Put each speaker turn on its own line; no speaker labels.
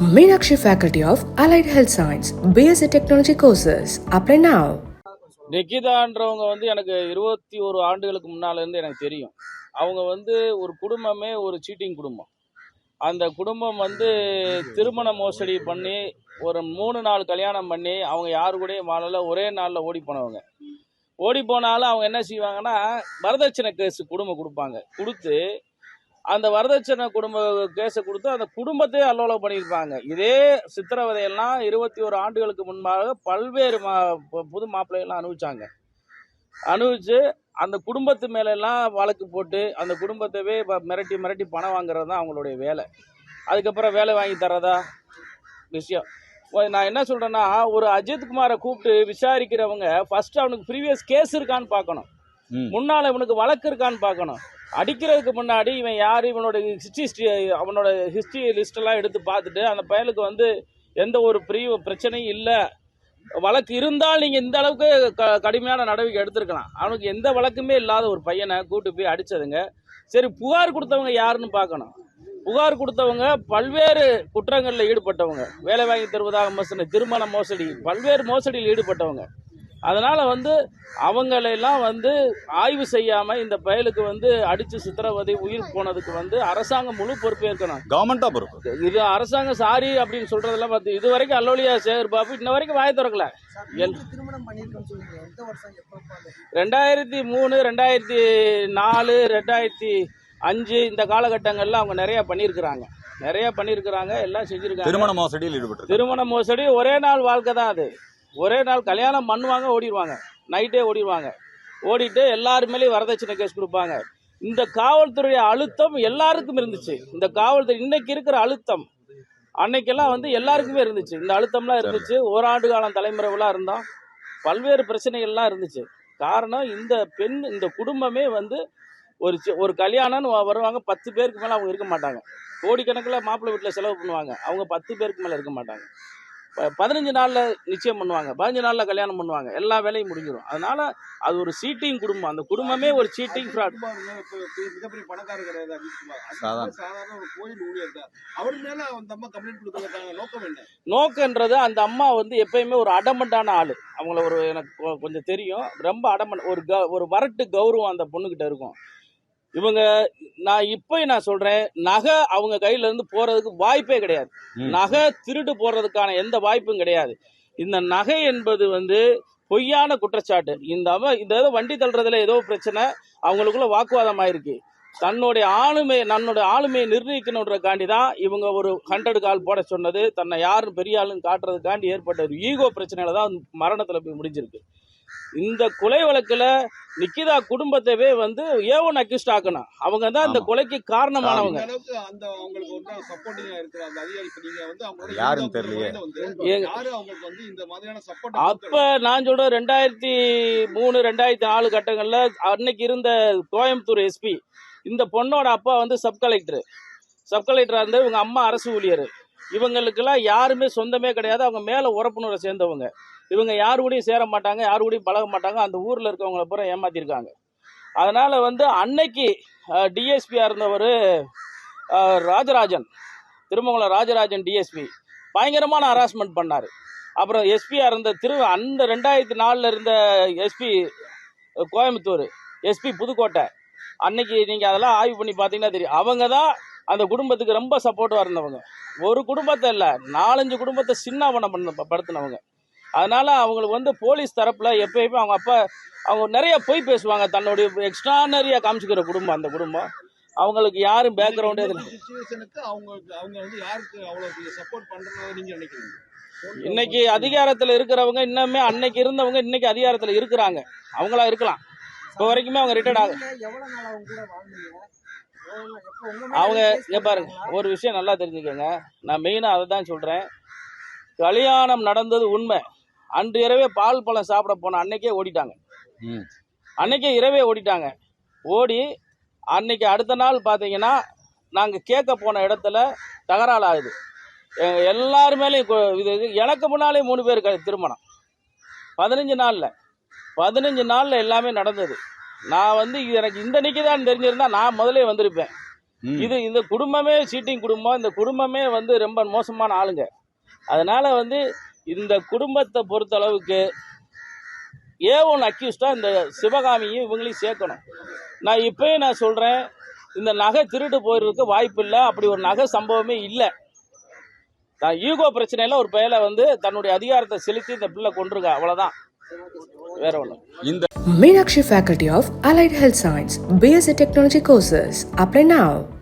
Meenakshi faculty of allied health science BSc technology courses Apply now.
நிகிதான்றவங்க வந்து எனக்கு இருபத்தி ஒரு ஆண்டுகளுக்கு முன்னாலேருந்து எனக்கு தெரியும். அவங்க வந்து ஒரு குடும்பமே ஒரு சீட்டிங் குடும்பம். அந்த குடும்பம் வந்து திருமண மோசடி பண்ணி ஒரு மூணு நாள் கல்யாணம் பண்ணி அவங்க யாரு கூடயும் வாழல ஒரே நாளில் ஓடி போனவங்க. ஓடி போனாலும் அவங்க என்ன செய்வாங்கன்னா வரதட்சணை கேஸ் குடும்பம் கொடுப்பாங்க. கொடுத்து அந்த வரதட்சணை குடும்ப கேஸை கொடுத்து அந்த குடும்பத்தையே அல்லோலம் பண்ணியிருப்பாங்க. இதே சித்திரவதையெல்லாம் இருபத்தி ஒரு ஆண்டுகளுக்கு முன்பாக பல்வேறு மா புது மாப்பிள்ளைகள்லாம் அனுபவிச்சாங்க அனுபவிச்சு அந்த குடும்பத்து மேலெல்லாம் வழக்கு போட்டு அந்த குடும்பத்தவே மிரட்டி மிரட்டி பணம் வாங்குறது தான் அவங்களுடைய வேலை. அதுக்கப்புறம் வேலை வாங்கி தர்றதா விஷயம். நான் என்ன சொல்கிறேன்னா ஒரு அஜித்குமாரை கூப்பிட்டு விசாரிக்கிறவங்க ஃபஸ்ட்டு அவனுக்கு ப்ரீவியஸ் கேஸ் இருக்கான்னு பார்க்கணும். முன்னால் இவனுக்கு வழக்கு இருக்கான்னு பார்க்கணும். அடிக்கிறதுக்கு முன்னாடி இவன் யார் இவனோட ஹிஸ்ட்ரி அவனோட ஹிஸ்ட்ரி லிஸ்டெல்லாம் எடுத்து பார்த்துட்டு அந்த பயலுக்கு வந்து எந்த ஒரு பிரிவு பிரச்சனையும் இல்லை. வழக்கு இருந்தால் நீங்கள் இந்த அளவுக்கு க கடுமையான நடவடிக்கை எடுத்திருக்கலாம். அவனுக்கு எந்த வழக்குமே இல்லாத ஒரு பையனை கூட்டு போய் அடித்ததுங்க சரி புகார் கொடுத்தவங்க யாருன்னு பார்க்கணும். புகார் கொடுத்தவங்க பல்வேறு குற்றங்களில் ஈடுபட்டவங்க. வேலை வாங்கி தருவதாக மோசடி திருமண மோசடி பல்வேறு மோசடியில் ஈடுபட்டவங்க. அதனால் வந்து அவங்களெல்லாம் வந்து ஆய்வு செய்யாமல் இந்த பயலுக்கு வந்து அடித்து சித்திரவதை உயிர் போனதுக்கு வந்து அரசாங்கம் முழு பொறுப்பேற்கணும்
கவர்மெண்டா பொறுப்பு.
இது அரசாங்கம் சாரி அப்படின்னு சொல்றதெல்லாம் பார்த்து இது வரைக்கும் அல்லோலியா சேகர் பாபு இன்ன வரைக்கும் வாய் திறக்கல. ரெண்டாயிரத்தி மூணு ரெண்டாயிரத்தி நாலு ரெண்டாயிரத்தி அஞ்சு இந்த காலகட்டங்கள்ல அவங்க நிறைய பண்ணியிருக்கிறாங்க. நிறைய பண்ணியிருக்கிறாங்க எல்லாம் செஞ்சிருக்காங்க.
திருமண மோசடியில் ஈடுபட்டு
திருமண மோசடி ஒரே நாள் வாழ்க்கை தான் அது. ஒரே நாள் கல்யாணம் பண்ணுவாங்க ஓடிடுவாங்க நைட்டே ஓடிடுவாங்க ஓடிட்டு எல்லாருமேலேயும் வரதட்சணை கேஸ் கொடுப்பாங்க. இந்த காவல்துறை அழுத்தம் எல்லாருக்கும் இருந்துச்சு. இந்த காவல்துறை இன்னைக்கு இருக்கிற அழுத்தம். அன்னைக்கெல்லாம் வந்து எல்லாருக்குமே இருந்துச்சு. இந்த அழுத்தம்லாம் இருந்துச்சு. ஓராண்டு காலம் தலைமுறைகளாக இருந்தோம். பல்வேறு பிரச்சனைகள்லாம் இருந்துச்சு. காரணம் இந்த பெண் இந்த குடும்பமே வந்து ஒரு ஒரு கல்யாணம்னு வருவாங்க. பத்து பேருக்கு மேலே அவங்க இருக்க மாட்டாங்க. கோடிக்கணக்கில் மாப்பிள்ளை வீட்டில் செலவு பண்ணுவாங்க. அவங்க பத்து பேருக்கு மேலே இருக்க மாட்டாங்க. பதினஞ்சு நாளில் நிச்சயம் பண்ணுவாங்க. பதினஞ்சு நாளில் கல்யாணம் பண்ணுவாங்க. எல்லா வேலையும் முடிஞ்சிடும் அதனால அது ஒரு சீட்டிங் குடும்பம். அந்த குடும்பமே ஒரு சீட்டிங் ஃப்ராட்.
மிகப்பெரிய பணக்காரர் கிடையாது
சாதாரண.
ஒரு கோயில் ஊழியர் தான் அவர் மேல அந்த அம்மா கம்ப்ளைண்ட் கொடுக்கறதுக்கான நோக்கம் என்ன?
நோக்கன்றது அந்த அம்மா வந்து எப்பயுமே ஒரு அடமண்டான ஆள். அவங்கள ஒரு எனக்கு கொஞ்சம் தெரியும். ரொம்ப அடமண்ட் ஒரு க ஒரு வரட்டு கௌரவம் அந்த பொண்ணுக்கிட்ட இருக்கும். இவங்க நான் இப்போ நான் சொல்றேன் நகை அவங்க கையில இருந்து போறதுக்கு வாய்ப்பே கிடையாது. நகை திருடு போறதுக்கான எந்த வாய்ப்பும் கிடையாது. இந்த நகை என்பது வந்து பொய்யான குற்றச்சாட்டு. இந்த அவ இந்த ஏதோ வண்டி தள்ளுறதுல ஏதோ பிரச்சனை அவங்களுக்குள்ள வாக்குவாதம் ஆயிருக்கு. தன்னுடைய ஆளுமை தன்னுடைய ஆளுமையை நிர்ணயிக்கணுன்றக்காண்டி தான் இவங்க ஒரு ஹண்ட்ரட் கால் போட சொன்னது. தன்னை யாரும் பெரிய ஆளுன்னு காட்டுறதுக்காண்டி ஏற்பட்ட ஒரு ஈகோ பிரச்சனையில தான் மரணத்துல போய் முடிஞ்சிருக்கு. இந்த கொலை வழக்குல நிக்கிதா குடும்பத்தவே வந்து ஏவன் அக்யூஸ்ட் ஆக்கணும் அவங்க தான்
ஆமா.
கொலைக்கு காரணமானவங்க.
இந்த அளவுக்கு அந்த அவங்களுக்கு வந்து சப்போர்ட்டிங்கா இருக்கிற அந்த அதிகாரி இப்ப நீங்க வந்து அவங்களோட
யாருன்னு
இருந்த
தெரியலையே.
யாரு அவங்களுக்கு வந்து இந்த மாதிரியான சப்போர்ட்
அப்ப நான் சொல்றேன் ரெண்டாயிரத்தி மூணு ரெண்டாயிரத்தி நாலு கட்டங்கள்ல அன்னைக்கு இருந்த கோயம்புத்தூர் எஸ்பி இந்த பொண்ணோட அப்பா வந்து சப் கலெக்டர் சப் கலெக்டரா இருந்து இவங்க அம்மா அரசு ஊழியர். இவங்களுக்கெல்லாம் யாருமே சொந்தமே கிடையாது. அவங்க மேல உறப்புணரை சேர்ந்தவங்க. இவங்க யாரு கூடயும் சேர மாட்டாங்க யாரு கூடயும் பழக மாட்டாங்க அந்த ஊரில் இருக்கவங்கள பூரா ஏமாத்திருக்காங்க. அதனால் வந்து அன்னைக்கு டிஎஸ்பியாக இருந்தவர் ராஜராஜன் திருமங்கலம் ராஜராஜன் டிஎஸ்பி பயங்கரமான ஹராஸ்மெண்ட் பண்ணார். அப்புறம் எஸ்பியாக இருந்த திரு அந்த ரெண்டாயிரத்தி நாலில் இருந்த எஸ்பி கோயம்புத்தூர் எஸ்பி புதுக்கோட்டை அன்னைக்கு நீங்கள் அதெல்லாம் ஆய்வு பண்ணி பார்த்தீங்கன்னா தெரியும். அவங்க தான் அந்த குடும்பத்துக்கு ரொம்ப சப்போர்ட்டாக இருந்தவங்க. ஒரு குடும்பத்தை இல்லை நாலஞ்சு குடும்பத்தை சின்னாவனம் பண்ண படுத்தினவங்க. அதனால அவங்களுக்கு வந்து போலீஸ் தரப்புல எப்பயுமே அவங்க அப்பா அவங்க நிறைய பொய் பேசுவாங்க. தன்னுடைய எக்ஸ்ட்ரானரியா காமிச்சிக்கிற குடும்பம் அந்த குடும்பம். அவங்களுக்கு யாரும் பேக்ரவுண்டே இல்லை.
அவங்க அவங்க வந்து யாருக்கு அவ்வளவு சப்போர்ட் பண்றதை நீங்க நினைக்கிறீங்க?
இன்னைக்கு அதிகாரத்தில் இருக்கிறவங்க இன்னுமே அன்னைக்கு இருந்தவங்க இன்னைக்கு அதிகாரத்தில் இருக்கிறாங்க. அவங்களா இருக்கலாம். இப்போ வரைக்குமே அவங்க ரிட்டையர்ட் ஆக
நீங்க எவ்வளவு நாள் அவங்க
இங்க பாருங்க? ஒரு விஷயம் நல்லா தெரிஞ்சுக்கோங்க. நான் மெயினாக அதை தான் சொல்கிறேன் கல்யாணம் நடந்தது உண்மை. அன்று இரவே பால் பழம் சாப்பிட போன அன்னைக்கே ஓடிட்டாங்க.
ம்.
அன்னைக்கே இரவே ஓடிட்டாங்க. ஓடி அன்னைக்கு அடுத்த நாள் பார்த்தீங்கன்னா நாங்கள் கேட்க போன இடத்துல தகராறு ஆகுது. எ- எல்லார் மேலேயும் கொ- இது எனக்கு முன்னாலே மூணு பேர் திருமணம். பதினஞ்சு நாளில். பதினஞ்சு நாளில் எல்லாமே நடந்தது. நான் வந்து இது எனக்கு இந்த நிக்கி தான் தெரிஞ்சிருந்தா நான் முதலே வந்திருப்பேன். இது இந்த குடும்பமே சீட்டிங் குடும்பம் இந்த குடும்பமே வந்து ரொம்ப மோசமான ஆளுங்க. அதனால வந்து இந்த குடும்பத்தை பொறுத்த அளவுக்கு ஏ ஒன் அக்யூஸ்டாக இந்த சிவகாமியும் இவங்களையும் சேர்க்கணும். நான் இப்பயும் நான் சொல்கிறேன் இந்த நகை திருட்டு போயிருக்கு வாய்ப்பு இல்லை அப்படி ஒரு நகை சம்பவமே இல்லை. நான் ஈகோ பிரச்சனையில் ஒரு பயலை வந்து தன்னுடைய அதிகாரத்தை செலுத்தி இந்த பிள்ளை கொண்டிருக்கா அவ்வளோதான் வேற ஒன்று
இந்த
Meenakshi Faculty of Allied health science BSc technology courses Apply.